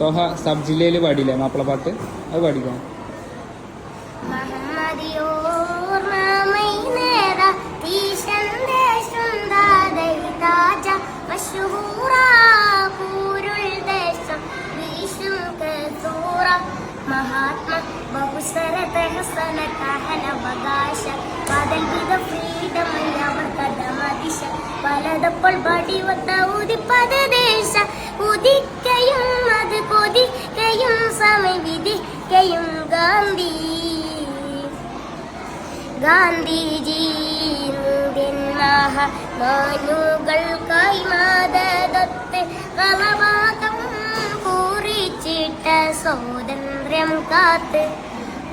Thoha sub ജില്ലയിൽ പാടിയില്ലേ മാപ്പിളപ്പാട്ട് അത് പാടിക്കാം. മഹാത്മ പലതപ്പോൾ പടിവത്ത ദേശ ഉദിക്കയും സമവിധിക്കയും ഗാന്ധി. ഗാന്ധിജി ഇന്ത്യൻ മഹാമാനുകൾക്കായി മാതദത്തെ കളവാകം പൂറിച്ചിട്ട സ്വാതന്ത്ര്യം കാത്ത്